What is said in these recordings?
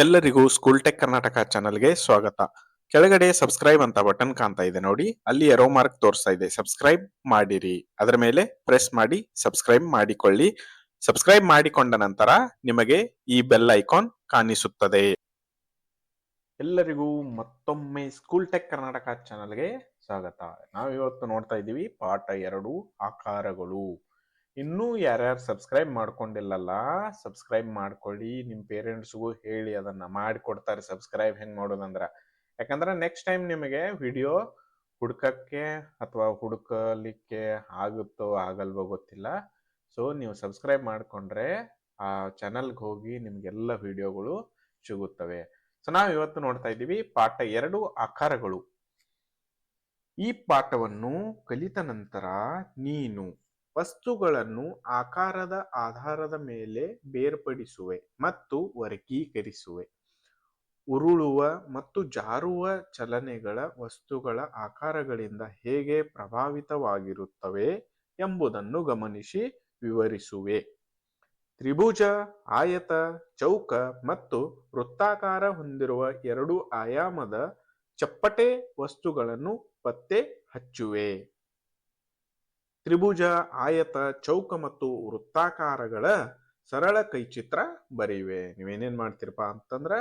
ಎಲ್ಲರಿಗೂ school tech Karnataka ಚಾನಲ್ಗೆ ಸ್ವಾಗತ. ಕೆಳಗಡೆ ಸಬ್ಸ್ಕ್ರೈಬ್ ಅಂತ ಬಟನ್ ಕಾಣ್ತಾ ಇದೆ ನೋಡಿ, ಅಲ್ಲಿ ಎರೋ ಮಾರ್ಕ್ ತೋರಿಸ್ತಾ ಇದೆ. ಸಬ್ಸ್ಕ್ರೈಬ್ ಮಾಡಿರಿ. ಅದರ ಮೇಲೆ ಪ್ರೆಸ್ ಮಾಡಿ, ಸಬ್ಸ್ಕ್ರೈಬ್ ಮಾಡಿಕೊಳ್ಳಿ. ಸಬ್ಸ್ಕ್ರೈಬ್ ಮಾಡಿಕೊಂಡ ನಂತರ ನಿಮಗೆ ಈ ಬೆಲ್ ಐಕಾನ್ ಕಾಣಿಸುತ್ತದೆ. ಎಲ್ಲರಿಗೂ ಮತ್ತೊಮ್ಮೆ ಸ್ಕೂಲ್ ಟೆಕ್ ಕರ್ನಾಟಕ ಚಾನಲ್ಗೆ ಸ್ವಾಗತ. ನಾವು ಇವತ್ತು ನೋಡ್ತಾ ಇದ್ದೀವಿ ಪಾಠ ಎರಡು, ಆಕಾರಗಳು. ಇನ್ನೂ ಯಾರ್ಯಾರು ಸಬ್ಸ್ಕ್ರೈಬ್ ಮಾಡ್ಕೊಂಡಿಲ್ಲಲ್ಲ ಸಬ್ಸ್ಕ್ರೈಬ್ ಮಾಡ್ಕೊಳ್ಳಿ. ನಿಮ್ಮ ಪೇರೆಂಟ್ಸ್ಗೂ ಹೇಳಿ ಅದನ್ನ ಮಾಡಿಕೊಡ್ತಾರೆ ಸಬ್ಸ್ಕ್ರೈಬ್ ಹೆಂಗ್ ಮಾಡೋದಂದ್ರೆ. ಯಾಕಂದ್ರೆ ನೆಕ್ಸ್ಟ್ ಟೈಮ್ ನಿಮಗೆ ವಿಡಿಯೋ ಹುಡ್ಕಕ್ಕೆ ಅಥವಾ ಹುಡುಕಲಿಕ್ಕೆ ಆಗುತ್ತೋ ಆಗಲ್ವೋ ಗೊತ್ತಿಲ್ಲ. ಸೊ ನೀವು ಸಬ್ಸ್ಕ್ರೈಬ್ ಮಾಡಿಕೊಂಡ್ರೆ ಆ ಚಾನಲ್ಗೆ ಹೋಗಿ ನಿಮ್ಗೆಲ್ಲ ವಿಡಿಯೋಗಳು ಸಿಗುತ್ತವೆ. ಸೊ ನಾವು ಇವತ್ತು ನೋಡ್ತಾ ಇದ್ದೀವಿ ಪಾಠ ಎರಡು ಆಕಾರಗಳು. ಈ ಪಾಠವನ್ನು ಕಲಿತ ನಂತರ ನೀನು ವಸ್ತುಗಳನ್ನು ಆಕಾರದ ಆಧಾರದ ಮೇಲೆ ಬೇರ್ಪಡಿಸುವೆ ಮತ್ತು ವರ್ಗೀಕರಿಸುವೆ. ಉರುಳುವ ಮತ್ತು ಜಾರುವ ಚಲನೆಗಳ ವಸ್ತುಗಳ ಆಕಾರಗಳಿಂದ ಹೇಗೆ ಪ್ರಭಾವಿತವಾಗಿರುತ್ತವೆ ಎಂಬುದನ್ನು ಗಮನಿಸಿ ವಿವರಿಸುವೆ. ತ್ರಿಭುಜ, ಆಯತ, ಚೌಕ ಮತ್ತು ವೃತ್ತಾಕಾರ ಹೊಂದಿರುವ ಎರಡು ಆಯಾಮದ ಚಪ್ಪಟೆ ವಸ್ತುಗಳನ್ನು ಪತ್ತೆ ಹಚ್ಚುವೆ. ತ್ರಿಭುಜ, ಆಯತ, ಚೌಕ ಮತ್ತು ವೃತ್ತಾಕಾರಗಳ ಸರಳ ಕೈಚಿತ್ರ ಬರೆಯುವೆ. ನೀವೇನೇನ್ ಮಾಡ್ತೀರಪ್ಪ ಅಂತಂದ್ರ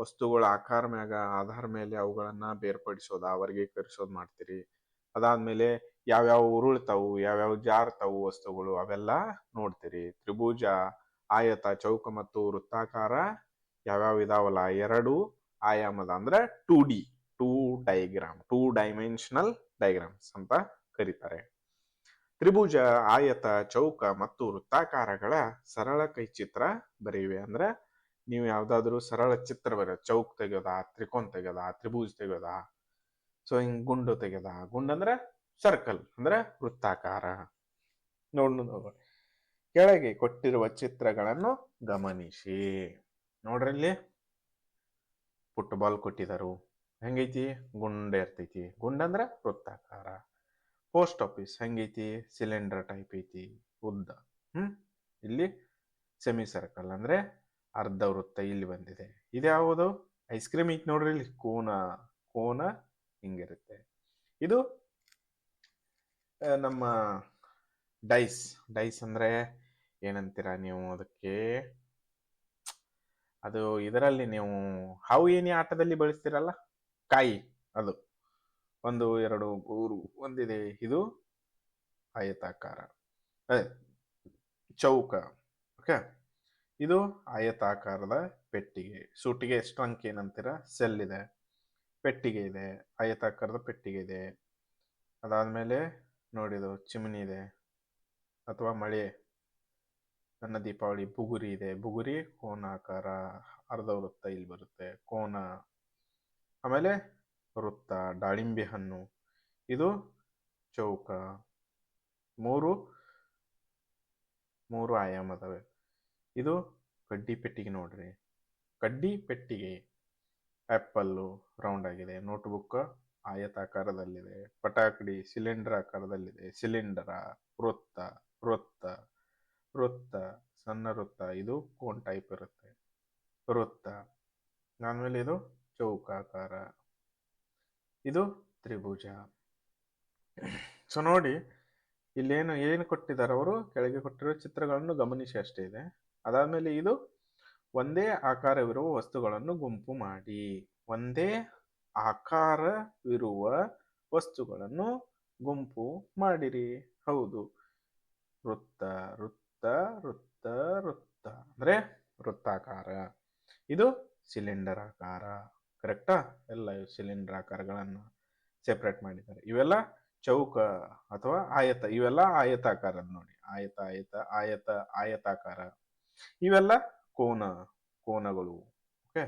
ವಸ್ತುಗಳ ಆಕಾರ ಮ್ಯಾಗ, ಆಧಾರ ಮೇಲೆ ಅವುಗಳನ್ನ ಬೇರ್ಪಡಿಸೋದ ವರ್ಗೀಕರಿಸೋದ್ ಮಾಡ್ತೀರಿ. ಅದಾದ್ಮೇಲೆ ಯಾವ್ಯಾವ ಉರುಳ್ತಾವು, ಯಾವ್ಯಾವ ಜಾರ್ತಾವು ವಸ್ತುಗಳು ಅವೆಲ್ಲ ನೋಡ್ತೀರಿ. ತ್ರಿಭುಜ, ಆಯತ, ಚೌಕ ಮತ್ತು ವೃತ್ತಾಕಾರ ಯಾವ್ಯಾವ ಇದಾವಲ್ಲ? ಎರಡು ಆಯಾಮದ ಅಂದ್ರೆ two D, two diagram, two dimensional diagrams ಅಂತ ಕರೀತಾರೆ. ತ್ರಿಭುಜ, ಆಯತ, ಚೌಕ ಮತ್ತು ವೃತ್ತಾಕಾರಗಳ ಸರಳ ಕೈ ಚಿತ್ರ ಬರೆಯುವೆ ಅಂದ್ರೆ ನೀವು ಯಾವ್ದಾದ್ರು ಸರಳ ಚಿತ್ರ ಬರ ಚೌಕ್ ತೆಗೆಯೋದ ತ್ರಿಕೋನ್ ತೆಗೆಯೋದ ತ್ರಿಭುಜ ತೆಗೆಯೋದ ಸೊ ಹಿಂಗ್ ಗುಂಡು ತೆಗೆದ, ಗುಂಡು ಅಂದ್ರೆ ಸರ್ಕಲ್ ಅಂದ್ರೆ ವೃತ್ತಾಕಾರ. ನೋಡ್ ಕೆಳಗೆ ಕೊಟ್ಟಿರುವ ಚಿತ್ರಗಳನ್ನು ಗಮನಿಸಿ. ನೋಡ್ರಲ್ಲಿ ಫುಟ್ಬಾಲ್ ಕೊಟ್ಟಿದರು ಹೆಂಗೈತಿ? ಗುಂಡ ಇರ್ತೈತಿ. ಗುಂಡಂದ್ರ ವೃತ್ತಾಕಾರ. ಪೋಸ್ಟ್ ಆಫೀಸ್ ಹೆಂಗೈತಿ? ಸಿಲಿಂಡರ್ ಟೈಪ್ ಐತಿ, ಉದ್ದ. ಹ್ಮ್? ಇಲ್ಲಿ ಸೆಮಿ ಸರ್ಕಲ್ ಅಂದ್ರೆ ಅರ್ಧ ವೃತ್ತ ಇಲ್ಲಿ ಬಂದಿದೆ. ಇದ್ಯಾವುದು ಐಸ್ ಕ್ರೀಮ್ ಐತಿ ನೋಡ್ರಿ ಇಲ್ಲಿ. ಕೋನ ಕೋನ ಹಿಂಗಿರುತ್ತೆ. ಇದು ನಮ್ಮ ಡೈಸ್. ಡೈಸ್ ಅಂದ್ರೆ ಏನಂತೀರ ನೀವು ಅದಕ್ಕೆ? ಅದು ಇದರಲ್ಲಿ ನೀವು ಹಾವು ಏನಿ ಆಟದಲ್ಲಿ ಬಳಸ್ತೀರಲ್ಲ? ಕಾಯಿ, ಅದು. ಒಂದು, ಎರಡು, ಮೂರು ಒಂದಿದೆ. ಇದು ಆಯತಾಕಾರ. ಚೌಕ. ಓಕೆ? ಇದು ಆಯತಾಕಾರದ ಪೆಟ್ಟಿಗೆ. ಸೂಟಿಗೆ ಸ್ಟ್ರಂಕ್ ಏನಂತೀರ? ಸೆಲ್ ಇದೆ. ಪೆಟ್ಟಿಗೆ ಇದೆ. ಆಯತಾಕಾರದ ಪೆಟ್ಟಿಗೆ ಇದೆ. ಅದಾದ್ಮೇಲೆ ನೋಡಿದು ಚಿಮಣಿ ಇದೆ. ಅಥವಾ ಮಳೆ. ನನ್ನ ದೀಪಾವಳಿ ಬುಗುರಿ ಇದೆ. ಬುಗುರಿ ಕೋನಾಕಾರ. ಅರ್ಧ ವೃತ್ತ ಇಲ್ಲಿ ಬರುತ್ತೆ. ಕೋನ. ಆಮೇಲೆ ವೃತ್ತ ದಾಳಿಂಬೆ ಹಣ್ಣು. ಇದು ಚೌಕ. ಮೂರು ಮೂರು ಆಯಾಮದವೆ. ಇದು ಕಡ್ಡಿ ಪೆಟ್ಟಿಗೆ ನೋಡ್ರಿ. ಕಡ್ಡಿ ಪೆಟ್ಟಿಗೆ ಆ್ಯಪಲ್ಲು ರೌಂಡ್ ಆಗಿದೆ. ನೋಟ್ಬುಕ್ ಆಯತಾಕಾರದಲ್ಲಿದೆ. ಪಟಾಕಡಿ ಸಿಲಿಂಡರ್ ಆಕಾರದಲ್ಲಿದೆ. ಸಿಲಿಂಡರ ವೃತ್ತ ವೃತ್ತ ವೃತ್ತ, ಸಣ್ಣ ವೃತ್ತ. ಇದು ಕೋನ್ ಟೈಪ್ ಇರುತ್ತೆ. ವೃತ್ತ. ಆಮೇಲೆ ಇದು ಚೌಕಾಕಾರ. ಇದು ತ್ರಿಭುಜ. ಸೊ ನೋಡಿ, ಇಲ್ಲೇನು, ಏನು ಕೊಟ್ಟಿದ್ದಾರೆ ಅವರು? ಕೆಳಗೆ ಕೊಟ್ಟಿರೋ ಚಿತ್ರಗಳನ್ನು ಗಮನಿಸಿ ಅಷ್ಟೇ ಇದೆ. ಅದಾದಮೇಲೆ ಇದು, ಒಂದೇ ಆಕಾರವಿರುವ ವಸ್ತುಗಳನ್ನು ಗುಂಪು ಮಾಡಿ. ಒಂದೇ ಆಕಾರವಿರುವ ವಸ್ತುಗಳನ್ನು ಗುಂಪು ಮಾಡಿರಿ. ಹೌದು. ವೃತ್ತ ವೃತ್ತ ವೃತ್ತ ವೃತ್ತ. ಅಂದ್ರೆ ವೃತ್ತಾಕಾರ. ಇದು ಸಿಲಿಂಡರ್ ಆಕಾರ ಕರೆಕ್ಟಾ? ಎಲ್ಲ ಸಿಲಿಂಡರ್ ಆಕಾರಗಳನ್ನು ಸೆಪ್ರೇಟ್ ಮಾಡಿದ್ದಾರೆ. ಇವೆಲ್ಲ ಚೌಕ ಅಥವಾ ಆಯತ, ಇವೆಲ್ಲ ಆಯತಾಕಾರ ನೋಡಿ. ಆಯತ ಆಯತ ಆಯತ, ಆಯತಾಕಾರ. ಇವೆಲ್ಲ ಕೋನ, ಕೋನಗಳು ಓಕೆ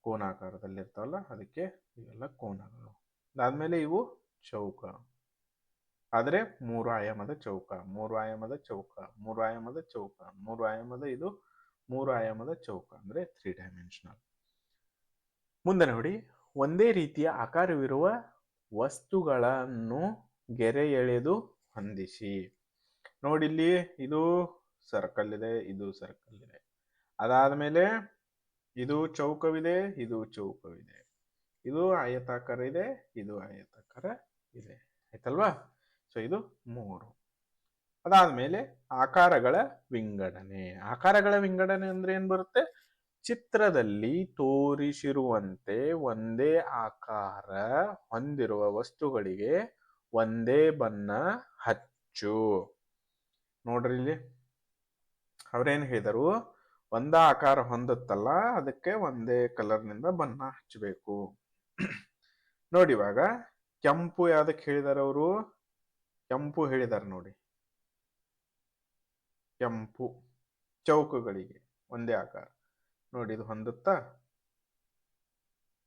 ಕೋನಾಕಾರದಲ್ಲಿ ಇರ್ತಾವಲ್ಲ ಅದಕ್ಕೆ ಇವೆಲ್ಲ ಕೋನಗಳು. ಅದಾದ್ಮೇಲೆ ಇವು ಚೌಕ. ಆದರೆ ಮೂರು ಆಯಾಮದ ಚೌಕ, ಮೂರು ಆಯಾಮದ ಚೌಕ, ಮೂರು ಆಯಾಮದ ಚೌಕ, ಮೂರು ಆಯಾಮದ ಇದು, ಮೂರು ಆಯಾಮದ ಚೌಕ, ಅಂದ್ರೆ ತ್ರೀ ಡೈಮೆನ್ಷನಲ್ ಮುಂದೆ ನೋಡಿ. ಒಂದೇ ರೀತಿಯ ಆಕಾರವಿರುವ ವಸ್ತುಗಳನ್ನು ಗೆರೆ ಎಳೆದು ಹೊಂದಿಸಿ. ನೋಡಿಲ್ಲಿ ಇದು ಸರ್ಕಲ್ ಇದೆ, ಇದು ಸರ್ಕಲ್ ಇದೆ. ಅದಾದ ಮೇಲೆ ಇದು ಚೌಕವಿದೆ ಇದು ಚೌಕವಿದೆ. ಇದು ಆಯತಾಕಾರ ಇದೆ, ಇದು ಆಯತಾಕಾರ ಇದೆ. ಆಯ್ತಲ್ವಾ? ಸೊ ಇದು ಮೂರು. ಅದಾದ ಮೇಲೆ ಆಕಾರಗಳ ವಿಂಗಡಣೆ. ಆಕಾರಗಳ ವಿಂಗಡಣೆ ಅಂದ್ರೆ ಏನ್ ಬರುತ್ತೆ? ಚಿತ್ರದಲ್ಲಿ ತೋರಿಸಿರುವಂತೆ ಒಂದೇ ಆಕಾರ ಹೊಂದಿರುವ ವಸ್ತುಗಳಿಗೆ ಒಂದೇ ಬಣ್ಣ ಹಚ್ಚು. ನೋಡ್ರಿ ಇಲ್ಲಿ. ಅವ್ರೇನ್ ಹೇಳಿದರು? ಒಂದ ಆಕಾರ ಹೊಂದುತ್ತಲ್ಲ, ಅದಕ್ಕೆ ಒಂದೇ ಕಲರ್ನಿಂದ ಬಣ್ಣ ಹಚ್ಚಬೇಕು. ನೋಡಿ ಇವಾಗ, ಕೆಂಪು ಯಾವ್ದಕ್ಕೆ ಹೇಳಿದಾರೆ ಅವರು? ಕೆಂಪು ಹೇಳಿದಾರೆ ನೋಡಿ. ಕೆಂಪು ಚೌಕಗಳಿಗೆ ಒಂದೇ ಆಕಾರ. ನೋಡಿ, ಇದು ಹೊಂದುತ್ತಾ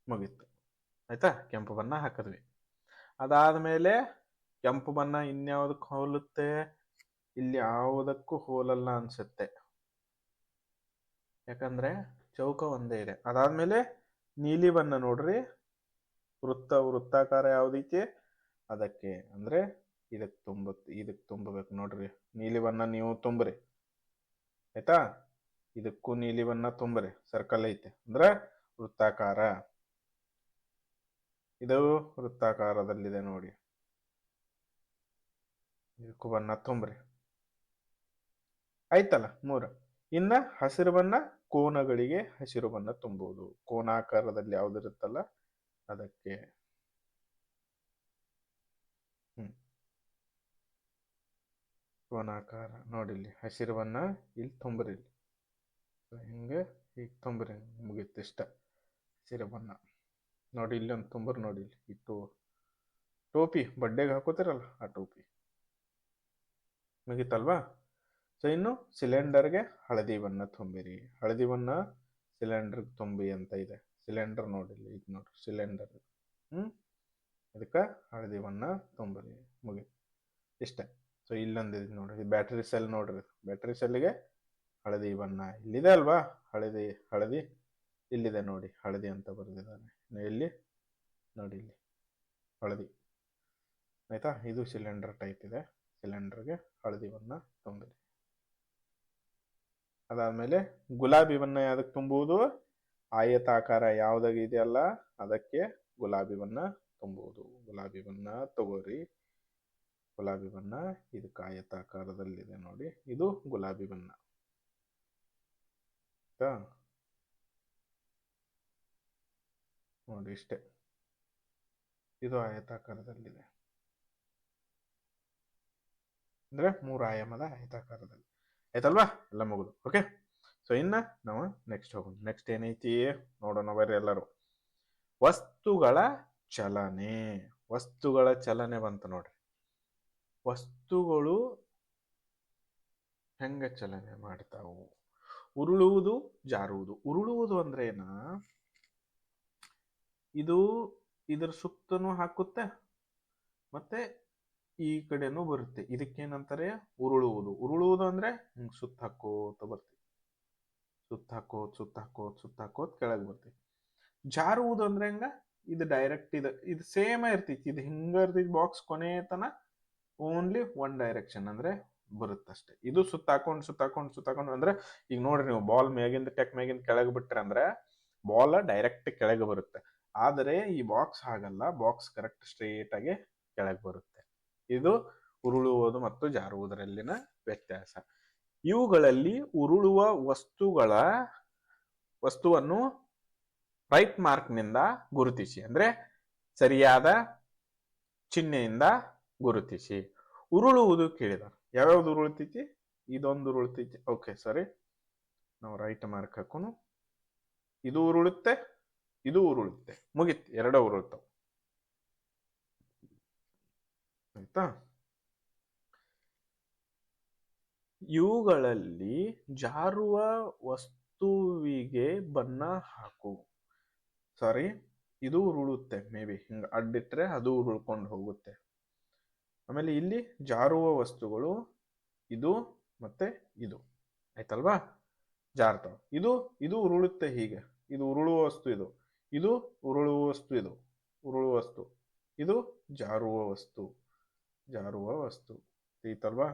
ಮುಗೀತು. ಆಯ್ತಾ? ಕೆಂಪು ಬಣ್ಣ ಹಾಕಿದ್ವಿ. ಅದಾದ ಮೇಲೆ ಕೆಂಪು ಬಣ್ಣ ಇನ್ಯಾವುದಕ್ಕೆ ಹೋಲುತ್ತೆ? ಇಲ್ಲಿ ಯಾವುದಕ್ಕೂ ಹೋಲಲ್ಲ ಅನ್ಸುತ್ತೆ. ಯಾಕಂದ್ರೆ ಚೌಕ ಒಂದೇ ಇದೆ. ಅದಾದ್ಮೇಲೆ ನೀಲಿ ಬಣ್ಣ ನೋಡ್ರಿ. ವೃತ್ತ, ವೃತ್ತಾಕಾರ ಯಾವ್ದೈತಿ? ಅದಕ್ಕೆ ಅಂದ್ರೆ ಇದಕ್ ತುಂಬ ಇದಕ್ ತುಂಬಬೇಕು ನೋಡ್ರಿ. ನೀಲಿ ಬಣ್ಣ ನೀವು ತುಂಬ್ರಿ. ಆಯ್ತಾ? ಇದಕ್ಕೂ ನೀಲಿ ಬಣ್ಣ ತುಂಬ್ರಿ ಸರ್ಕಲ್ ಐತೆ. ಅಂದ್ರೆ ವೃತ್ತಾಕಾರ. ಇದು ವೃತ್ತಾಕಾರದಲ್ಲಿದೆ ನೋಡಿ. ಇದಕ್ಕೂ ಬಣ್ಣ ತುಂಬ್ರಿ ಆಯ್ತಲ್ಲ, ಮೂರ. ಇನ್ನ ಹಸಿರು ಬಣ್ಣ ಕೋನಗಳಿಗೆ ಹಸಿರು ಬಣ್ಣ ತುಂಬುವುದು. ಕೋನಾಕಾರದಲ್ಲಿ ಯಾವ್ದಿರುತ್ತಲ್ಲ ಅದಕ್ಕೆ. ಹ್ಮ್. ಕೋನಾಕಾರ. ನೋಡಿಲ್ಲಿ ಹಸಿರು ಬಣ್ಣ ಇಲ್ಲಿ ತುಂಬ್ರಿ ಹಿಂಗೆ ಈಗ ತುಂಬ್ರಿ ಮುಗೀತು ಇಷ್ಟ ಸೀರೆ ಬಣ್ಣ ನೋಡಿ ಒಂದು ತುಂಬರ್ ನೋಡಿ ಇಲ್ಲಿ. ಇಟ್ಟು ಟೋಪಿ, ಬಡ್ಡೆಗೆ ಹಾಕೋತಿರಲ್ಲ ಆ ಟೋಪಿ? ಮುಗಿತಲ್ವಾ? ಸೊ ಇನ್ನು ಸಿಲಿಂಡರ್ಗೆ ಹಳದಿ ಬಣ್ಣ ತುಂಬಿರಿ. ಹಳದಿ ಬಣ್ಣ ಸಿಲಿಂಡರ್ಗೆ ತುಂಬಿ ಅಂತ ಇದೆ. ಸಿಲಿಂಡರ್ ನೋಡಿಲ್ಲಿ ಇದು ನೋಡ್ರಿ, ಸಿಲಿಂಡರ್. ಹ್ಞೂ ಅದಕ್ಕೆ ಹಳದಿ ಬಣ್ಣ ತುಂಬಿರಿ ಮುಗಿ ಇಷ್ಟೇ. ಸೊ ಇಲ್ಲೊಂದಿದೆ ನೋಡ್ರಿ ಬ್ಯಾಟ್ರಿ ಸೆಲ್ ನೋಡ್ರಿ. ಬ್ಯಾಟ್ರಿ ಸೆಲ್ಗೆ ಹಳದಿ ಬಣ್ಣ ಇಲ್ಲಿದೆ ಅಲ್ವಾ? ಹಳದಿ ಹಳದಿ. ಇಲ್ಲಿದೆ ನೋಡಿ, ಹಳದಿ ಅಂತ ಬರೆದಿದ್ದಾನೆ. ಇಲ್ಲಿ ನೋಡಿ ಇಲ್ಲಿ. ಹಳದಿ. ಆಯ್ತಾ? ಇದು ಸಿಲಿಂಡರ್ ಟೈಪ್ ಇದೆ. ಸಿಲಿಂಡರ್ಗೆ ಹಳದಿ ಬಣ್ಣ ತುಂಬಿದೆ. ಅದಾದ್ಮೇಲೆ ಗುಲಾಬಿ ಬಣ್ಣ ಯಾವ್ದಕ್ಕೆ ತುಂಬುವುದು ಆಯತಾಕಾರ ಯಾವುದಾಗಿ ಇದೆಯಲ್ಲ, ಅದಕ್ಕೆ ಗುಲಾಬಿ ಬಣ್ಣ ತುಂಬುವುದು ಗುಲಾಬಿ ಬಣ್ಣ ತಗೋರಿ. ಗುಲಾಬಿ ಬಣ್ಣ ಇದಕ್ಕೆ ಆಯತಾಕಾರದಲ್ಲಿದೆ ನೋಡಿ. ಇದು ಗುಲಾಬಿ ಬಣ್ಣ. ಆಯ್ತಾ ನೋಡಿ ಇಷ್ಟೇ. ಇದು ಆಯತಾಕಾರದಲ್ಲಿದೆ. ಅಂದ್ರೆ ಮೂರು ಆಯಾಮದ ಆಯತಾಕಾರದಲ್ಲಿ. ಆಯ್ತಲ್ವಾ? ಎಲ್ಲ ಮುಗಿದು. ಓಕೆ ಸೊ ಇನ್ನ ನಾವು ನೆಕ್ಸ್ಟ್ ಹೋಗೋಣ. ನೆಕ್ಸ್ಟ್ ಏನೈತಿ? ನೋಡೋಣ ಬರ್ರಿ ಎಲ್ಲರೂ. ವಸ್ತುಗಳ ಚಲನೆ. ವಸ್ತುಗಳ ಚಲನೆ ಬಂತು ನೋಡ್ರಿ. ವಸ್ತುಗಳು ಹೆಂಗ ಚಲನೆ ಮಾಡ್ತಾವು? ಉರುಳುವುದು ಜಾರುವುದು. ಉರುಳುವುದು ಅಂದ್ರೆ ಏನ? ಇದು ಇದ್ರ ಸುತ್ತನೂ ಹಾಕುತ್ತೆ ಮತ್ತೆ ಈ ಕಡೆನೂ ಬರುತ್ತೆ. ಇದಕ್ಕೇನಂತಾರೆ? ಉರುಳುವುದು. ಉರುಳುವುದು ಅಂದ್ರೆ ಹಿಂಗ್ ಸುತ್ತ ಹಾಕೋತ ಬರ್ತಿ. ಸುತ್ತ ಹಾಕೋತ್ ಸುತ್ತ ಹಾಕೋತ್ ಸುತ್ತ ಹಾಕೋತ್ ಕೆಳಗ್ ಬರ್ತಿ. ಜಾರುವುದು ಅಂದ್ರೆ ಹೆಂಗ? ಇದು ಡೈರೆಕ್ಟ್ ಇದು ಇದು ಸೇಮ್ ಇರ್ತೈತಿ. ಇದು ಹಿಂಗ ಇರ್ತೈತಿ ಬಾಕ್ಸ್ ಕೊನೆ ತನ ಓನ್ಲಿ ಒನ್ ಡೈರೆಕ್ಷನ್ ಅಂದ್ರೆ ಬರುತ್ತಷ್ಟೇ ಇದು ಸುತ್ತ ಸುತ್ತಾಕೊಂಡು ಸುತ್ತ ಹಾಕೊಂಡು ಸುತ್ತ ಹಾಕೊಂಡು ಅಂದ್ರೆ ಈಗ ನೋಡ್ರಿ ನೀವು ಬಾಲ್ ಮೇಗಿಂದ ಟೆಕ್ ಮೇಗಿಂದ ಕೆಳಗೆ ಬಿಟ್ರೆ ಅಂದ್ರೆ ಬಾಲ್ ಡೈರೆಕ್ಟ್ ಕೆಳಗೆ ಬರುತ್ತೆ. ಆದರೆ ಈ ಬಾಕ್ಸ್ ಹಾಗಲ್ಲ ಬಾಕ್ಸ್ ಕರೆಕ್ಟ್ ಸ್ಟ್ರೇಟ್ ಆಗಿ ಕೆಳಗೆ ಬರುತ್ತೆ. ಇದು ಉರುಳುವುದು ಮತ್ತು ಜಾರುವುದರಲ್ಲಿನ ವ್ಯತ್ಯಾಸ. ಇವುಗಳಲ್ಲಿ ಉರುಳುವ ವಸ್ತುಗಳ, ವಸ್ತುವನ್ನು ರೈಟ್ ಮಾರ್ಕ್ನಿಂದ ಗುರುತಿಸಿ. ಅಂದ್ರೆ ಸರಿಯಾದ ಚಿಹ್ನೆಯಿಂದ ಗುರುತಿಸಿ. ಉರುಳುವುದು ಕೇಳಿದಾರೆ. ಯಾವ್ಯಾವ್ದು ಉರುಳ್ತೈತಿ? ಇದೊಂದು ಉರುಳ್ತೈತಿ. ಓಕೆ ಸರಿ. ನಾವು ರೈಟ್ ಮಾರ್ಕ್ ಹಾಕೋನು ಇದು ಉರುಳುತ್ತೆ ಇದು ಉರುಳುತ್ತೆ. ಮುಗಿತ್. ಎರಡ ಉರುಳ್ತಾವ. ಆಯ್ತಾ? ಇವುಗಳಲ್ಲಿ ಜಾರುವ ವಸ್ತುವಿಗೆ ಬಣ್ಣ ಹಾಕು. ಸಾರಿ? ಇದು ಉರುಳುತ್ತೆ ಮೇ ಬಿ ಹಿಂಗ ಅಡ್ಡಿಟ್ರೆ ಅದು ಉರುಳ್ಕೊಂಡು ಹೋಗುತ್ತೆ. ಆಮೇಲೆ ಇಲ್ಲಿ ಜಾರುವ ವಸ್ತುಗಳು ಇದು ಮತ್ತೆ ಇದು. ಆಯ್ತಲ್ವಾ? ಜಾರ್ತಾವ. ಇದು ಇದು ಉರುಳುತ್ತೆ ಹೀಗೆ. ಇದು ಉರುಳುವ ವಸ್ತು ಇದು. ಇದು ಉರುಳುವ ವಸ್ತು ಇದು. ಉರುಳುವ ವಸ್ತು. ಇದು ಜಾರುವ ವಸ್ತು. ಜಾರುವ ವಸ್ತು. ಐತಲ್ವಾ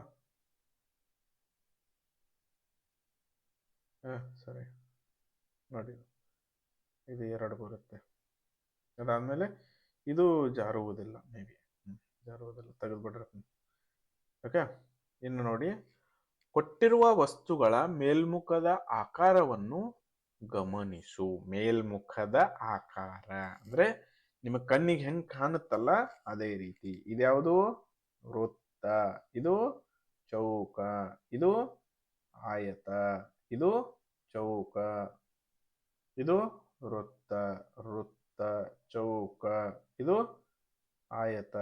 ಹಾಂ ಸರಿ. ನೋಡಿ. ಇದು ಎರಡು ಬರುತ್ತೆ. ಅದಾದ್ಮೇಲೆ ಇದು ಜಾರುವುದಿಲ್ಲ ಮೇ ಬಿ ಜಾರುವುದಿಲ್ಲ ತೆಗೆದುಬಿಡ್ರಿ ಓಕೆ ಇನ್ನು ನೋಡಿ. ಕೊಟ್ಟಿರುವ ವಸ್ತುಗಳ ಮೇಲ್ಮುಖದ ಆಕಾರವನ್ನು ಗಮನಿಸು. ಮೇಲ್ಮುಖದ ಆಕಾರ. ಅಂದ್ರೆ ನಿಮ್ಮ ಕಣ್ಣಿಗೆ ಹೆಂಗ್ ಕಾಣುತ್ತಲ್ಲ ಅದೇ ರೀತಿ. ಇದ್ಯಾವುದು? ವೃತ್ತ. ಇದು ಚೌಕ. ಇದು ಆಯತ. ಇದು ಚೌಕ. ಇದು ವೃತ್ತ. ವೃತ್ತ, ಚೌಕ. ಇದು ಆಯತ?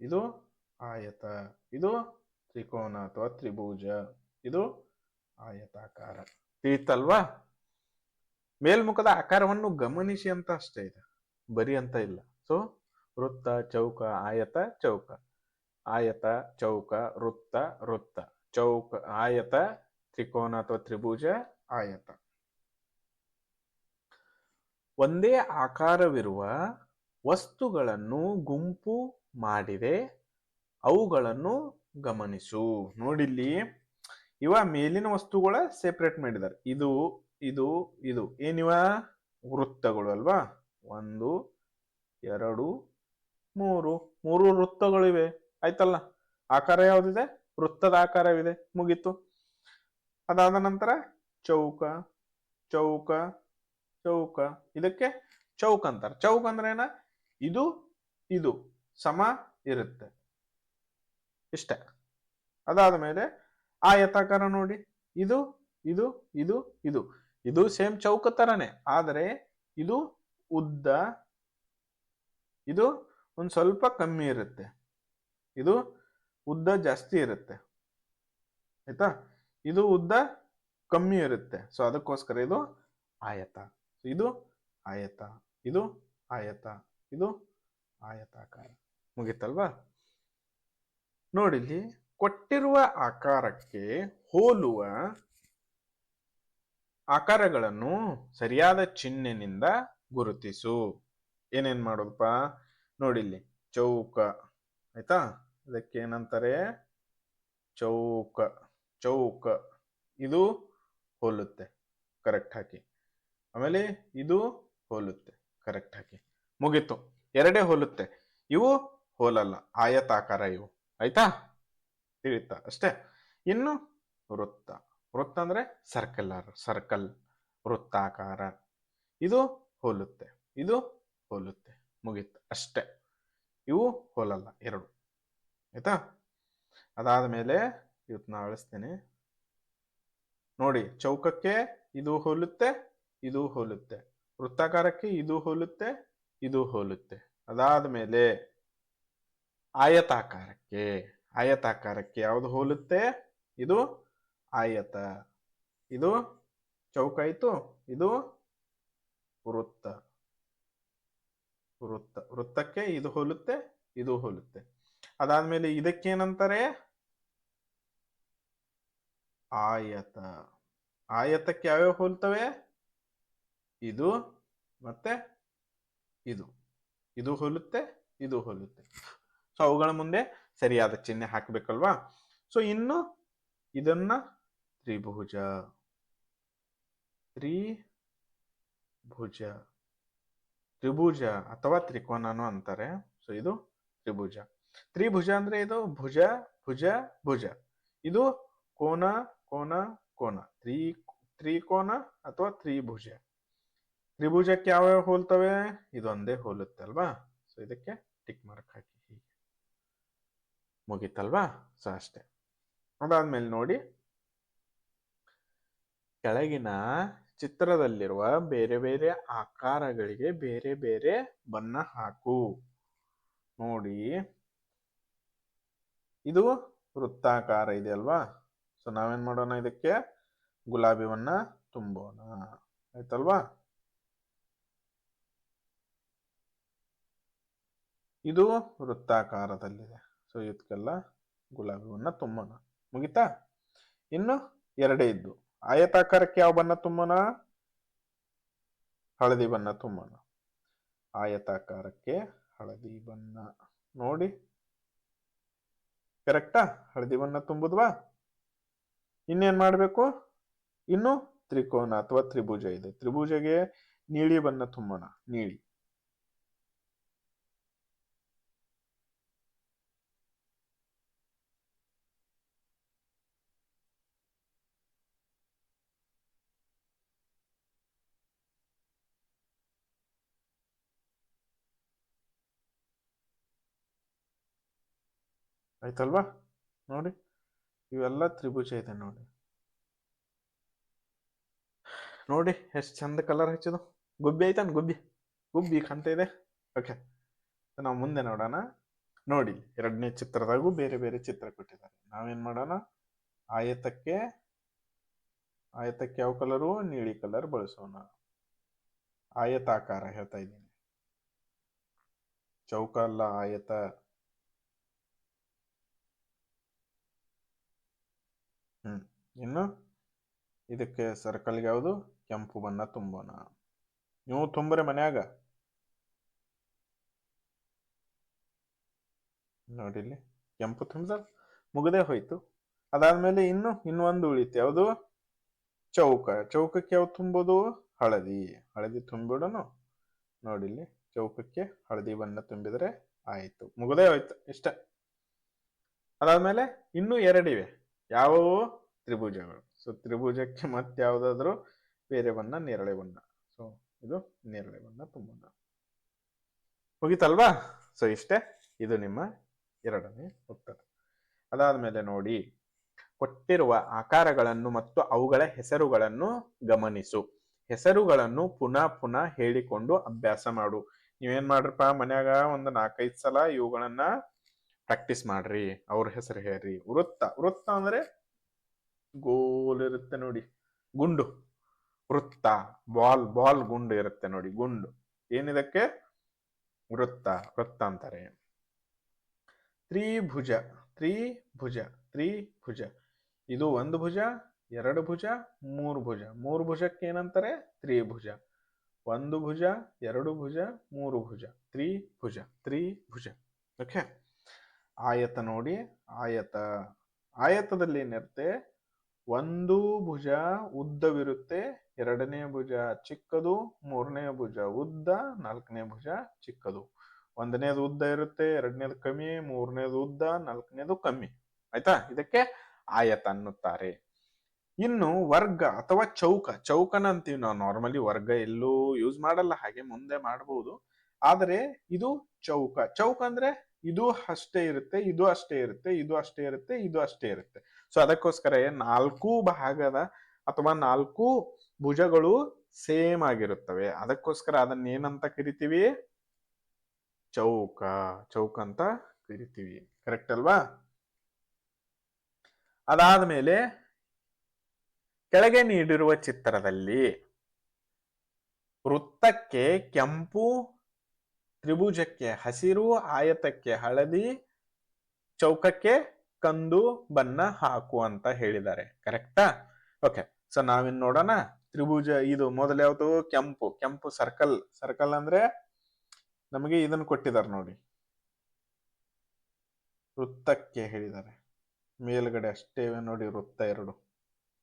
ಇದು? ಆಯತ. ಇದು? ತ್ರಿಕೋನ ಅಥವಾ ತ್ರಿಭುಜ. ಇದು? ಆಯತಾಕಾರ. ತಿಳಿತಲ್ವಾ? ಮೇಲ್ಮುಖದ ಆಕಾರವನ್ನು ಗಮನಿಸಿ ಅಂತ ಅಷ್ಟೇ ಇದೆ. ಬರಿ ಅಂತ ಇಲ್ಲ. ಸೊ ವೃತ್ತ, ಚೌಕ, ಆಯತ ಚೌಕ. ಆಯತ, ಚೌಕ, ವೃತ್ತ ವೃತ್ತ. ಚೌಕ, ಆಯತ, ತ್ರಿಕೋನ ಅಥವಾ ತ್ರಿಭುಜ, ಆಯತ. ಒಂದೇ ಆಕಾರವಿರುವ ವಸ್ತುಗಳನ್ನು ಗುಂಪು ಮಾಡಿದೆ ಅವುಗಳನ್ನು ಗಮನಿಸು. ನೋಡಿಲ್ಲಿ, ಇವ ಮೇಲಿನ ವಸ್ತುಗಳ ಸೆಪರೇಟ್ ಮಾಡಿದ್ದಾರೆ. ಇದು ಇದು ಇದು. ಏನಿವ? ವೃತ್ತಗಳು ಅಲ್ವಾ? ಒಂದು, ಎರಡು, ಮೂರು. ಮೂರು ವೃತ್ತಗಳಿವೆ ಆಯ್ತಲ್ಲ? ಆಕಾರ ಯಾವುದಿದೆ? ವೃತ್ತದ ಆಕಾರವಿದೆ. ಮುಗೀತು. ಅದಾದ ನಂತರ ಚೌಕ ಚೌಕ ಚೌಕ. ಇದಕ್ಕೆ ಚೌಕ ಅಂತಾರೆ. ಚೌಕ ಅಂದ್ರೆ ಏನ? ಇದು ಇದು ಸಮ ಇರುತ್ತೆ. ಇಷ್ಟೆ. ಅದಾದ ಮೇಲೆ ಆಯತಾಕಾರ ನೋಡಿ. ಇದು ಇದು ಇದು ಇದು. ಇದು ಸೇಮ್ ಚೌಕ ತರನೇ. ಆದರೆ ಇದು ಉದ್ದ, ಇದು ಒಂದು ಸ್ವಲ್ಪ ಕಮ್ಮಿ ಇರುತ್ತೆ. ಇದು ಉದ್ದ ಜಾಸ್ತಿ ಇರುತ್ತೆ. ಆಯ್ತಾ? ಇದು ಉದ್ದ ಕಮ್ಮಿ ಇರುತ್ತೆ. ಸೊ ಅದಕ್ಕೋಸ್ಕರ ಇದು ಆಯತ. ಇದು ಆಯತ. ಇದು ಆಯತ. ಇದು? ಆಯತಾಕಾರ. ಮುಗೀತಲ್ವಾ? ನೋಡಿಲ್ಲಿ, ಕೊಟ್ಟಿರುವ ಆಕಾರಕ್ಕೆ ಹೋಲುವ ಆಕಾರಗಳನ್ನು ಸರಿಯಾದ ಚಿಹ್ನೆನಿಂದ ಗುರುತಿಸು. ಏನೇನ್ ಮಾಡೋದಪ್ಪ? ನೋಡಿಲ್ಲಿ, ಚೌಕ. ಆಯ್ತಾ? ಅದಕ್ಕೆ ಏನಂತಾರೆ? ಚೌಕ. ಚೌಕ. ಇದು ಹೋಲುತ್ತೆ. ಕರೆಕ್ಟ್ ಹಾಕಿ. ಆಮೇಲೆ ಇದು ಹೋಲುತ್ತೆ. ಕರೆಕ್ಟ್ ಹಾಕಿ. ಮುಗೀತು. ಎರಡೇ ಹೋಲುತ್ತೆ. ಇವು ಹೋಲಲ್ಲ, ಆಯತಾಕಾರ ಇವು. ಆಯ್ತಾ? ತಿಳಿತಾ ಅಷ್ಟೇ. ಇನ್ನು ವೃತ್ತ. ವೃತ್ತ ಅಂದ್ರೆ ಸರ್ಕಲರ್ ಸರ್ಕಲ್ ವೃತ್ತಾಕಾರ. ಇದು ಹೋಲುತ್ತೆ. ಇದು ಹೋಲುತ್ತೆ. ಮುಗೀತು ಅಷ್ಟೇ. ಇವು ಹೋಲಲ್ಲ, ಎರಡು. ಆಯ್ತಾ? ಅದಾದ ಮೇಲೆ ಇವತ್ತು ನಾ ಅಳಿಸ್ತೇನೆ. ನೋಡಿ, ಚೌಕಕ್ಕೆ ಇದು ಹೋಲುತ್ತೆ ಇದು ಹೋಲುತ್ತೆ. ವೃತ್ತಾಕಾರಕ್ಕೆ ಇದು ಹೋಲುತ್ತೆ ಇದು ಹೋಲುತ್ತೆ. ಅದಾದ ಮೇಲೆ ಆಯತಾಕಾರಕ್ಕೆ ಆಯತಾಕಾರಕ್ಕೆ ಯಾವುದು ಹೋಲುತ್ತೆ? ಇದು ಆಯತ. ಇದು ಚೌಕಾಯಿತು, ಇದು ವೃತ್ತ. ವೃತ್ತ, ವೃತ್ತಕ್ಕೆ ಇದು ಹೋಲುತ್ತೆ ಇದು ಹೋಲುತ್ತೆ. ಅದಾದ್ಮೇಲೆ ಇದಕ್ಕೇನಂತಾರೆ? ಆಯತ. ಆಯತಕ್ಕೆ ಯಾವ್ಯಾವ ಹೋಲ್ತವೆ? ಇದು ಮತ್ತೆ ಇದು ಇದು ಹೋಲುತ್ತೆ ಇದು ಹೋಲುತ್ತೆ. ಸೊ ಅವುಗಳ ಮುಂದೆ ಸರಿಯಾದ ಚಿಹ್ನೆ ಹಾಕಬೇಕಲ್ವಾ? ಸೊ ಇನ್ನು ಇದನ್ನ ತ್ರಿಭುಜ ತ್ರಿಭುಜ ತ್ರಿಭುಜ ಅಥವಾ ತ್ರಿಕೋನನು ಅಂತಾರೆ. ಸೊ ಇದು ತ್ರಿಭುಜ. ತ್ರಿಭುಜ ಅಂದ್ರೆ ಇದು ಭುಜ ಭುಜ ಭುಜ. ಇದು ಕೋನ ಕೋನ ಕೋನ. ತ್ರಿ, ತ್ರಿಕೋನ ಅಥವಾ ತ್ರಿಭುಜ. ತ್ರಿಭುಜಕ್ಕೆ ಯಾವ್ಯಾವ ಹೋಲ್ತವೆ? ಇದೊಂದೇ ಹೋಲುತ್ತೆ ಅಲ್ವಾ? ಸೊ ಇದಕ್ಕೆ ಟಿಕ್ ಮಾರ್ಕ್ ಹಾಕಿ ಹೀಗೆ. ಮುಗೀತಲ್ವಾ? ಸೊ ಅಷ್ಟೇ. ಅದಾದ್ಮೇಲೆ ನೋಡಿ. ಕೆಳಗಿನ ಚಿತ್ರದಲ್ಲಿರುವ ಬೇರೆ ಬೇರೆ ಆಕಾರಗಳಿಗೆ ಬೇರೆ ಬೇರೆ ಬಣ್ಣ ಹಾಕು. ನೋಡಿ. ಇದು ವೃತ್ತಾಕಾರ ಇದೆ ಅಲ್ವಾ? ಸೊ ನಾವೇನ್ ಮಾಡೋಣ ಇದಕ್ಕೆ? ಗುಲಾಬಿ ತುಂಬೋಣ. ಆಯ್ತಲ್ವಾ? ಇದು ವೃತ್ತಾಕಾರದಲ್ಲಿದೆ. ಸೊ ಇದಕ್ಕೆಲ್ಲ ಗುಲಾಬಿ ಬಣ್ಣ ತುಂಬೋಣ. ಮುಗಿತಾ? ಇನ್ನು ಎರಡೇ ಇದ್ದು. ಆಯತಾಕಾರಕ್ಕೆ ಯಾವ ಬಣ್ಣ ತುಂಬೋಣ? ಹಳದಿ ಬಣ್ಣ ತುಂಬೋಣ. ಆಯತಾಕಾರಕ್ಕೆ ಹಳದಿ ಬಣ್ಣ. ನೋಡಿ. ಕರೆಕ್ಟಾ? ಹಳದಿ ಬಣ್ಣ ತುಂಬುದ್ವಾ? ಇನ್ನೇನ್ ಮಾಡಬೇಕು? ಇನ್ನು ತ್ರಿಕೋನ ಅಥವಾ ತ್ರಿಭುಜ ಇದೆ. ತ್ರಿಭುಜಗೆ ನೀಲಿ ಬಣ್ಣ ತುಂಬೋಣ. ನೀಲಿ. ಆಯ್ತಲ್ವಾ? ನೋಡಿ, ಇವೆಲ್ಲ ತ್ರಿಭುಜ ಇದೆ ನೋಡಿ. ನೋಡಿ, ಎಷ್ಟು ಚಂದ ಕಲರ್ ಹಚ್ಚದು ಗುಬ್ಬಿ ಐತಾನ? ಗುಬ್ಬಿ. ಗುಬ್ಬಿ ಕಾಣ್ತಾ ಇದೆ. ಓಕೆ ನಾವು ಮುಂದೆ ನೋಡೋಣ. ನೋಡಿ, ಎರಡನೇ ಚಿತ್ರದಾಗೂ ಬೇರೆ ಬೇರೆ ಚಿತ್ರ ಕೊಟ್ಟಿದ್ದಾರೆ. ನಾವೇನ್ ಮಾಡೋಣ? ಆಯತಕ್ಕೆ ಆಯತಕ್ಕೆ ಯಾವ ಕಲರು ನೀಲಿ ಕಲರ್ ಬಳಸೋಣ. ಆಯತಾಕಾರ ಹೇಳ್ತಾ ಇದ್ದೀನಿ. ಚೌಕ ಅಲ್ಲ ಆಯತ ಹ್ಮ್ ಇನ್ನು ಇದಕ್ಕೆ ಸರ್ಕಲ್ಗೆ ಯಾವುದು? ಕೆಂಪು ಬಣ್ಣ ತುಂಬೋಣ. ನೀವು ತುಂಬ್ರೆ ಮನ್ಯಾಗ. ನೋಡಿ ಇಲ್ಲಿ, ಕೆಂಪು ತುಂಬಿದ ಮುಗದೆ ಹೋಯ್ತು. ಅದಾದ್ಮೇಲೆ ಇನ್ನು, ಇನ್ನೊಂದು ಉಳಿತು ಯಾವುದು? ಚೌಕ. ಚೌಕಕ್ಕೆ ಯಾವ್ದು ತುಂಬೋದು? ಹಳದಿ. ಹಳದಿ ತುಂಬಿಡೋಣ. ನೋಡಿ ಇಲ್ಲಿ, ಚೌಕಕ್ಕೆ ಹಳದಿ ಬಣ್ಣ ತುಂಬಿದ್ರೆ ಆಯ್ತು. ಮುಗದೇ ಹೋಯ್ತು, ಇಷ್ಟ. ಅದಾದ್ಮೇಲೆ ಇನ್ನೂ ಎರಡಿವೆ ಯಾವುವು? ತ್ರಿಭುಜಗಳು. ಸೊ ತ್ರಿಭುಜಕ್ಕೆ ಮತ್ತೆ ಯಾವುದಾದ್ರೂ ಬೇರೆ ಬಣ್ಣ, ನೇರಳೆ ಬಣ್ಣ. ಸೊ ಇದು ನೇರಳೆ ಬಣ್ಣ ತುಂಬಣ್ಣ ಮುಗಿತಲ್ವಾ? ಸೊ ಇಷ್ಟೇ. ಇದು ನಿಮ್ಮ ಎರಡನೇ ಉತ್ತರ. ಅದಾದ್ಮೇಲೆ ನೋಡಿ. ಕೊಟ್ಟಿರುವ ಆಕಾರಗಳನ್ನು ಮತ್ತು ಅವುಗಳ ಹೆಸರುಗಳನ್ನು ಗಮನಿಸು. ಹೆಸರುಗಳನ್ನು ಪುನಃ ಪುನಃ ಹೇಳಿಕೊಂಡು ಅಭ್ಯಾಸ ಮಾಡು. ನೀವೇನ್ ಮಾಡ್ರಪ್ಪ ಮನ್ಯಾಗ ಒಂದು ನಾಲ್ಕೈದು ಸಲ ಇವುಗಳನ್ನ ಪ್ರಾಕ್ಟೀಸ್ ಮಾಡ್ರಿ. ಅವ್ರ ಹೆಸರು ಹೇಳ್ರಿ. ವೃತ್ತ. ವೃತ್ತ ಅಂದ್ರೆ ಗೋಲ್ ಇರುತ್ತೆ ನೋಡಿ. ಗುಂಡು. ವೃತ್ತ. ಬಾಲ್ ಬಾಲ್ ಗುಂಡು ಇರುತ್ತೆ ನೋಡಿ. ಗುಂಡು. ಏನಿದಕ್ಕೆ? ವೃತ್ತ. ವೃತ್ತ ಅಂತಾರೆ. ತ್ರಿಭುಜ. ತ್ರಿಭುಜ. ತ್ರಿಭುಜ. ಇದು ಒಂದು ಭುಜ, ಎರಡು ಭುಜ, ಮೂರು ಭುಜ. ಮೂರು ಭುಜಕ್ಕೆ ಏನಂತಾರೆ? ತ್ರಿಭುಜ. ಒಂದು ಭುಜ, ಎರಡು ಭುಜ, ಮೂರು ಭುಜ. ತ್ರಿಭುಜ. ತ್ರಿಭುಜ. ಓಕೆ ಆಯತ ನೋಡಿ. ಆಯತ. ಆಯತದಲ್ಲಿ ಏನಿರುತ್ತೆ? ಒಂದು ಭುಜ ಉದ್ದವಿರುತ್ತೆ, ಎರಡನೇ ಭುಜ ಚಿಕ್ಕದು, ಮೂರನೇ ಭುಜ ಉದ್ದ, ನಾಲ್ಕನೇ ಭುಜ ಚಿಕ್ಕದು. ಒಂದನೇದು ಉದ್ದ ಇರುತ್ತೆ, ಎರಡನೇದು ಕಮ್ಮಿ, ಮೂರನೇದು ಉದ್ದ, ನಾಲ್ಕನೇದು ಕಮ್ಮಿ. ಆಯ್ತಾ? ಇದಕ್ಕೆ ಆಯತ ಅನ್ನುತ್ತಾರೆ. ಇನ್ನು ವರ್ಗ ಅಥವಾ ಚೌಕ, ಚೌಕನ ಅಂತೀವಿ ನಾವು. ನಾರ್ಮಲಿ ವರ್ಗ ಎಲ್ಲೂ ಯೂಸ್ ಮಾಡಲ್ಲ, ಹಾಗೆ ಮುಂದೆ ಮಾಡಬಹುದು ಆದರೆ ಇದು ಚೌಕ. ಚೌಕ ಅಂದ್ರೆ ಇದು ಅಷ್ಟೇ ಇರುತ್ತೆ, ಇದು ಅಷ್ಟೇ ಇರುತ್ತೆ, ಇದು ಅಷ್ಟೇ ಇರುತ್ತೆ, ಇದು ಅಷ್ಟೇ ಇರುತ್ತೆ. ಸೊ ಅದಕ್ಕೋಸ್ಕರ ನಾಲ್ಕು ಭಾಗದ ಅಥವಾ ನಾಲ್ಕು ಭುಜಗಳು ಸೇಮ್ ಆಗಿರುತ್ತವೆ. ಅದಕ್ಕೋಸ್ಕರ ಅದನ್ನ ಏನಂತ ಕರಿತೀವಿ? ಚೌಕ ಚೌಕ ಅಂತ ಕರಿತೀವಿ. ಕರೆಕ್ಟ್ ಅಲ್ವಾ? ಅದಾದ ಮೇಲೆ ಕೆಳಗೆ ನೀಡಿರುವ ಚಿತ್ರದಲ್ಲಿ ವೃತ್ತಕ್ಕೆ ಕೆಂಪು ತ್ರಿಭುಜಕ್ಕೆ ಹಸಿರು ಆಯತಕ್ಕೆ ಹಳದಿ ಚೌಕಕ್ಕೆ ಕಂದು ಬಣ್ಣ ಹಾಕು ಅಂತ ಹೇಳಿದ್ದಾರೆ. ಕರೆಕ್ಟಾ ಓಕೆ ಸೊ ನಾವಿನ್ ನೋಡೋಣ. ತ್ರಿಭುಜ, ಇದು ಮೊದಲು ಯಾವುದು? ಕೆಂಪು. ಕೆಂಪು ಸರ್ಕಲ್ ಸರ್ಕಲ್ ಅಂದ್ರೆ ನಮಗೆ ಇದನ್ನು ಕೊಟ್ಟಿದ್ದಾರೆ ನೋಡಿ. ವೃತ್ತಕ್ಕೆ ಹೇಳಿದ್ದಾರೆ. ಮೇಲ್ಗಡೆ ಅಷ್ಟೇ ನೋಡಿ ವೃತ್ತ ಎರಡು.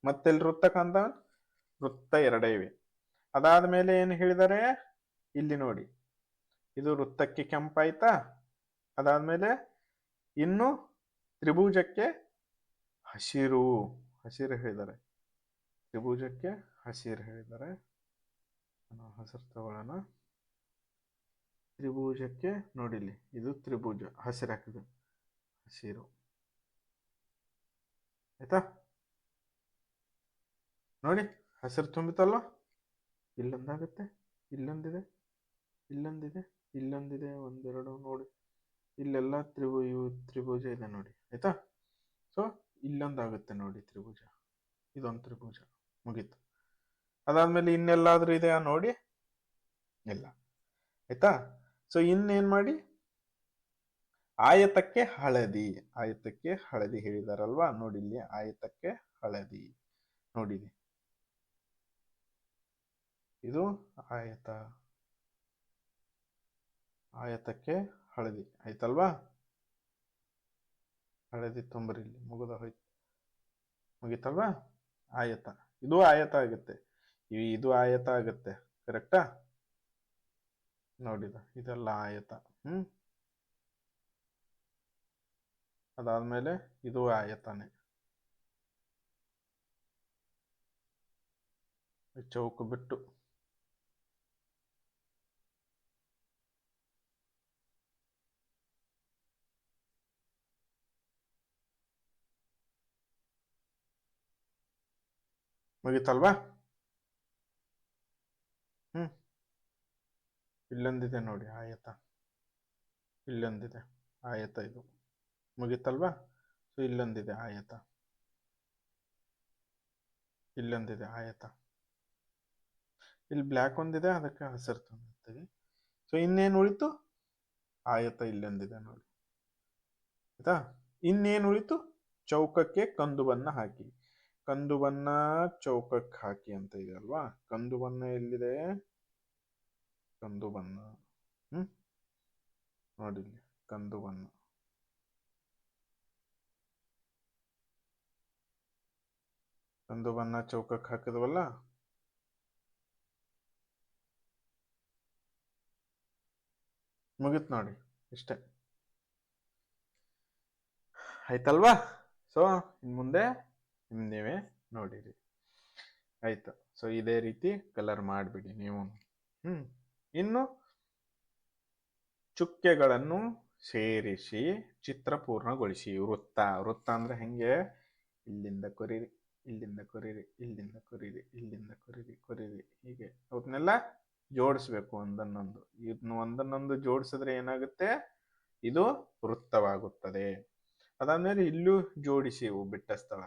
ಮತ್ತೆಲ್ಲಿ ವೃತ್ತ ವೃತ್ತಕ್ಕಂತ ವೃತ್ತ ಎರಡೇ ಇವೆ. ಅದಾದ್ಮೇಲೆ ಏನು ಹೇಳಿದ್ದಾರೆ? ಇಲ್ಲಿ ನೋಡಿ. ಇದು ವೃತ್ತಕ್ಕೆ ಕೆಂಪಾಯ್ತಾ? ಅದಾದ್ಮೇಲೆ ಇನ್ನು ತ್ರಿಭುಜಕ್ಕೆ ಹಸಿರು ಹಸಿರು ಹೇಳಿದ್ದಾರೆ. ತ್ರಿಭುಜಕ್ಕೆ ಹಸಿರು ಹೇಳಿದ್ದಾರೆ. ಹಸಿರು ತಗೊಳ್ಳೋಣ. ತ್ರಿಭುಜಕ್ಕೆ ನೋಡಿಲಿ ಇದು ತ್ರಿಭುಜ, ಹಸಿರು ಹಾಕಿದೆ ಹಸಿರು. ಆಯ್ತಾ? ನೋಡಿ, ಹಸಿರು ತುಂಬಿತಲ್ವ ಇಲ್ಲೊಂದಾಗುತ್ತೆ, ಇಲ್ಲೊಂದಿದೆ ಇಲ್ಲೊಂದಿದೆ. ಇಲ್ಲೊಂದಿದೆ ಒಂದೆರಡು ನೋಡಿ. ಇಲ್ಲೆಲ್ಲ ತ್ರಿಭು ಇವು ತ್ರಿಭುಜ ಇದೆ ನೋಡಿ. ಆಯ್ತಾ? ಸೊ ಇಲ್ಲೊಂದಾಗುತ್ತೆ ನೋಡಿ ತ್ರಿಭುಜ. ಇದೊಂದು ತ್ರಿಭುಜ. ಮುಗೀತು. ಅದಾದ್ಮೇಲೆ ಇನ್ನೆಲ್ಲಾದ್ರೂ ಇದೆಯಾ ನೋಡಿ? ಇಲ್ಲ. ಆಯ್ತಾ? ಸೊ ಇನ್ನೇನ್ ಮಾಡಿ? ಆಯತಕ್ಕೆ ಹಳದಿ. ಆಯತಕ್ಕೆ ಹಳದಿ ಹೇಳಿದಾರಲ್ವಾ? ನೋಡಿ ಇಲ್ಲಿ ಆಯತಕ್ಕೆ ಹಳದಿ. ನೋಡಿದೆ. ಇದು ಆಯತ. ಆಯತಕ್ಕೆ ಹಳದಿ. ಆಯ್ತಲ್ವಾ? ಹಳದಿ ಇಲ್ಲಿ, ಮುಗಿದ ಹೋಯ್ತು. ಮುಗಿತಲ್ವಾ? ಆಯತ. ಇದು ಆಯತ ಆಗುತ್ತೆ. ಇದು ಆಯತ ಆಗುತ್ತೆ. ಕರೆಕ್ಟಾ? ನೋಡಿದ. ಇದೆಲ್ಲ ಆಯತ. ಹ್ಮ್? ಅದಾದ್ಮೇಲೆ ಇದು ಆಯತಾನೆ. ಚೌಕ ಬಿಟ್ಟು. ಮುಗೀತಲ್ವಾ ಹ್ಮ್ ಇಲ್ಲೊಂದಿದೆ ನೋಡಿ ಆಯತ ಇಲ್ಲೊಂದಿದೆ ಆಯತ ಇದು ಮುಗೀತಲ್ವಾ ಸೊ ಇಲ್ಲೊಂದಿದೆ ಆಯತ ಇಲ್ಲೊಂದಿದೆ ಆಯತ ಇಲ್ಲಿ ಬ್ಲ್ಯಾಕ್ ಒಂದಿದೆ ಅದಕ್ಕೆ ಹಸಿರು ತಂದಿರ್ತೀವಿ ಸೊ ಇನ್ನೇನು ಉಳಿತು ಆಯತ ಇಲ್ಲೊಂದಿದೆ ನೋಡಿ ಆಯ್ತಾ ಇನ್ನೇನು ಉಳಿತು ಚೌಕಕ್ಕೆ ಕಂದು ಬಣ್ಣ ಹಾಕಿ ಕಂದು ಬಣ್ಣ, ಚೌಕಕ್ಕೆ ಹಾಕಿ ಅಂತ ಇದೆ ಅಲ್ವಾ? ಕಂದುವನ್ನ ಎಲ್ಲಿದೆ? ಕಂದು ಬಣ್ಣ. ಹ್ಮ್? ನೋಡಿ ಕಂದುವನ್ನ ಕಂದು ಬಣ್ಣ. ಕಂದು ಬಣ್ಣ ಚೌಕಕ್ಕೆ ಹಾಕಿದ್ವಲ್ಲ? ಮುಗಿತ್ ನೋಡಿ, ಇಷ್ಟೇ. ಆಯ್ತಲ್ವಾ? ಸೊ ಇನ್ ಮುಂದೆ ನೀವೇ ನೋಡಿರಿ. ಆಯ್ತು. ಸೊ ಇದೇ ರೀತಿ ಕಲರ್ ಮಾಡಿಬಿಡಿ ನೀವು. ಹ್ಮ್. ಇನ್ನು ಚುಕ್ಕೆಗಳನ್ನು ಸೇರಿಸಿ ಚಿತ್ರ ಪೂರ್ಣಗೊಳಿಸಿ ವೃತ್ತ. ವೃತ್ತ ಅಂದ್ರೆ ಹೆಂಗೆ? ಇಲ್ಲಿಂದ ಕೊರೀರಿ ಇಲ್ಲಿಂದ ಕೊರೀರಿ ಇಲ್ಲಿಂದ ಕೊರೀರಿ ಇಲ್ಲಿಂದ ಕೊರೀರಿ, ಕೊರಿರಿ. ಹೀಗೆ. ಅವನ್ನೆಲ್ಲ ಜೋಡಿಸ್ಬೇಕು ಒಂದನ್ನೊಂದು. ಇದನ್ನ ಒಂದನ್ನೊಂದು ಜೋಡಿಸಿದ್ರೆ ಏನಾಗುತ್ತೆ? ಇದು ವೃತ್ತವಾಗುತ್ತದೆ. ಅದಾದ್ಮೇಲೆ ಇಲ್ಲೂ ಜೋಡಿಸಿ ಬಿಟ್ಟ ಸ್ಥಳ.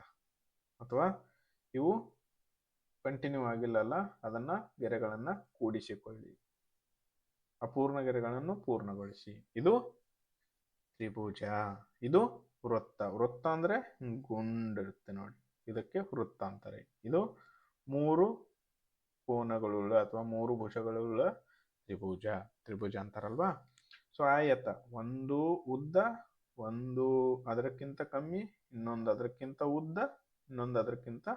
ಅಥವಾ ಇವು ಕಂಟಿನ್ಯೂ ಆಗಿಲ್ಲಲ್ಲ ಅದನ್ನ ಗೆರೆಗಳನ್ನ ಕೂಡಿಸಿಕೊಳ್ಳಿ. ಅಪೂರ್ಣ ಗೆರೆಗಳನ್ನು ಪೂರ್ಣಗೊಳಿಸಿ. ಇದು ತ್ರಿಭುಜ, ಇದು ವೃತ್ತ. ವೃತ್ತ ಅಂದ್ರೆ ಗುಂಡಿರುತ್ತೆ ನೋಡಿ. ಇದಕ್ಕೆ ವೃತ್ತ ಅಂತಾರೆ. ಇದು ಮೂರು ಕೋನಗಳುಳ್ಳ ಅಥವಾ ಮೂರು ಭುಜಗಳುಳ್ಳ ತ್ರಿಭುಜ. ತ್ರಿಭುಜ ಅಂತಾರಲ್ವಾ? ಸೊ ಆಯತ. ಒಂದು ಉದ್ದ, ಒಂದು ಅದಕ್ಕಿಂತ ಕಮ್ಮಿ, ಇನ್ನೊಂದು ಅದಕ್ಕಿಂತ ಉದ್ದ ಇನ್ನೊಂದು ಅದಕ್ಕಿಂತ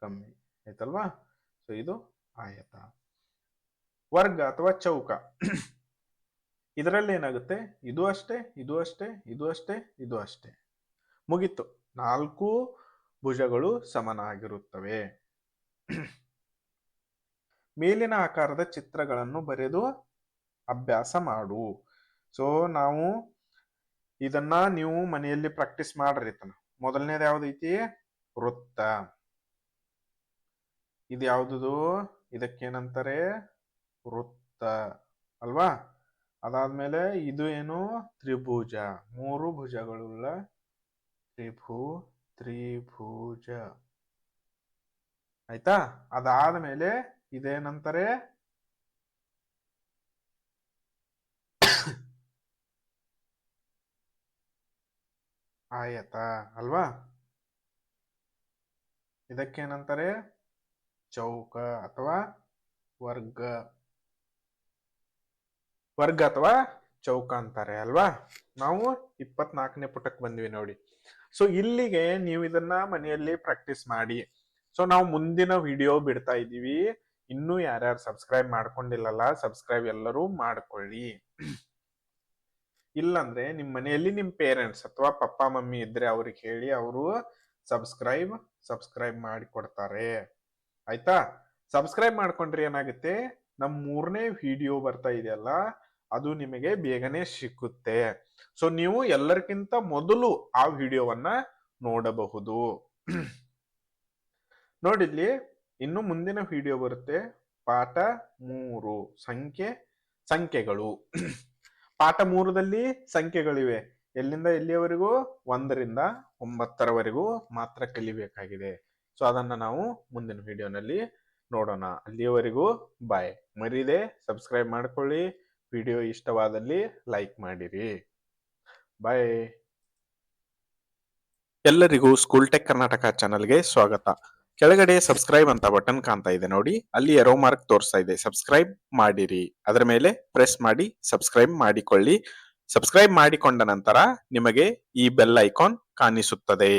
ಕಮ್ಮಿ. ಆಯ್ತಲ್ವಾ? ಸೊ ಇದು ಆಯತ. ವರ್ಗ ಅಥವಾ ಚೌಕ. ಇದರಲ್ಲಿ ಏನಾಗುತ್ತೆ? ಇದು ಅಷ್ಟೇ ಇದು ಅಷ್ಟೇ ಇದು ಅಷ್ಟೇ ಇದು ಅಷ್ಟೇ. ಮುಗೀತು. ನಾಲ್ಕು ಭುಜಗಳು ಸಮನಾಗಿರುತ್ತವೆ. ಮೇಲಿನ ಆಕಾರದ ಚಿತ್ರಗಳನ್ನು ಬರೆದು ಅಭ್ಯಾಸ ಮಾಡು. ಸೊ ನಾವು ಇದನ್ನ ನೀವು ಮನೆಯಲ್ಲಿ ಪ್ರಾಕ್ಟೀಸ್ ಮಾಡ್ರಿ ತನ ಮೊದಲನೇದು ಯಾವ್ದೈತಿ ವೃತ್ತ. ಇದು ಯಾವುದು ಇದಕ್ಕೇನಂತಾರೆ? ವೃತ್ತ. ಅಲ್ವಾ? ಅದಾದ್ಮೇಲೆ ಇದು ಏನು? ತ್ರಿಭುಜ. ಮೂರು ಭುಜಗಳುಳ್ಳ ತ್ರಿಭು, ತ್ರಿಭುಜ. ಆಯ್ತಾ? ಅದಾದ ಮೇಲೆ ಇದೇನಂತಾರೆ? ಆಯತ. ಅಲ್ವಾ? ಇದಕ್ಕೇನಂತಾರೆ? ಚೌಕ ಅಥವಾ ವರ್ಗ. ವರ್ಗ ಅಥವಾ ಚೌಕ ಅಂತಾರೆ ಅಲ್ವಾ? ನಾವು ಇಪ್ಪತ್ನಾಲ್ಕನೇ ಪುಟಕ್ಕೆ ಬಂದ್ವಿ ನೋಡಿ. ಸೊ ಇಲ್ಲಿಗೆ ನೀವು ಇದನ್ನ ಮನೆಯಲ್ಲಿ ಪ್ರಾಕ್ಟೀಸ್ ಮಾಡಿ. ಸೊ ನಾವು ಮುಂದಿನ ವಿಡಿಯೋ ಬಿಡ್ತಾ ಇದ್ದೀವಿ. ಇನ್ನೂ ಯಾರ್ಯಾರು ಸಬ್ಸ್ಕ್ರೈಬ್ ಮಾಡ್ಕೊಂಡಿಲ್ಲಲ್ಲ ಸಬ್ಸ್ಕ್ರೈಬ್ ಎಲ್ಲರೂ ಮಾಡ್ಕೊಳ್ಳಿ. ಇಲ್ಲಾಂದ್ರೆ ನಿಮ್ಮ ಮನೆಯಲ್ಲಿ ನಿಮ್ಮ ಪೇರೆಂಟ್ಸ್ ಅಥವಾ ಪಪ್ಪ, ಮಮ್ಮಿ ಇದ್ರೆ ಅವ್ರಿಗೆ ಹೇಳಿ, ಅವರು ಸಬ್ಸ್ಕ್ರೈಬ್ ಸಬ್ಸ್ಕ್ರೈಬ್ ಮಾಡಿ ಕೊಡ್ತಾರೆ. ಆಯ್ತಾ? ಸಬ್ಸ್ಕ್ರೈಬ್ ಮಾಡ್ಕೊಂಡ್ರೆ ಏನಾಗುತ್ತೆ? ನಮ್ಮ ಮೂರನೇ ವಿಡಿಯೋ ಬರ್ತಾ ಇದೆಯಲ್ಲ ಅದು ನಿಮಗೆ ಬೇಗನೆ ಸಿಕ್ಕುತ್ತೆ. ಸೊ ನೀವು ಎಲ್ಲರಿಗಿಂತ ಮೊದಲು ಆ ವಿಡಿಯೋವನ್ನ ನೋಡಬಹುದು. ನೋಡಿದ್ಲಿ ಇನ್ನು ಮುಂದಿನ ವಿಡಿಯೋ ಬರುತ್ತೆ ಪಾಠ ಮೂರು, ಸಂಖ್ಯೆ, ಸಂಖ್ಯೆಗಳು. ಪಾಠ ಮೂರದಲ್ಲಿ ಸಂಖ್ಯೆಗಳಿವೆ. ಎಲ್ಲಿಂದ ಎಲ್ಲಿಯವರೆಗೂ? ಒಂದರಿಂದ ಒಂಬತ್ತರವರೆಗೂ ಮಾತ್ರ ಕಲಿಬೇಕಾಗಿದೆ. ಸೊ ಅದನ್ನ ನಾವು ಮುಂದಿನ ವಿಡಿಯೋನಲ್ಲಿ ನೋಡೋಣ. ಅಲ್ಲಿಯವರೆಗೂ ಬಾಯ್ ಮರೀದೆ ಸಬ್ಸ್ಕ್ರೈಬ್ ಮಾಡ್ಕೊಳ್ಳಿ. ವಿಡಿಯೋ ಇಷ್ಟವಾದಲ್ಲಿ ಲೈಕ್ ಮಾಡಿರಿ. ಬಾಯ್ ಎಲ್ಲರಿಗೂ ಸ್ಕೂಲ್ ಟೆಕ್ ಕರ್ನಾಟಕ ಚಾನಲ್ಗೆ ಸ್ವಾಗತ. ಕೆಳಗಡೆ ಸಬ್ಸ್ಕ್ರೈಬ್ ಅಂತ ಬಟನ್ ಕಾಣ್ತಾ ಇದೆ ನೋಡಿ. ಅಲ್ಲಿ ಎರೋ ಮಾರ್ಕ್ ತೋರಿಸ್ತಾ ಇದೆ. ಸಬ್ಸ್ಕ್ರೈಬ್ ಮಾಡಿರಿ. ಅದರ ಮೇಲೆ ಪ್ರೆಸ್ ಮಾಡಿ ಸಬ್ಸ್ಕ್ರೈಬ್ ಮಾಡಿಕೊಳ್ಳಿ. ಸಬ್ಸ್ಕ್ರೈಬ್ ಮಾಡಿಕೊಂಡ ನಂತರ ನಿಮಗೆ ಈ ಬೆಲ್ ಐಕಾನ್ ಕಾಣಿಸುತ್ತದೆ.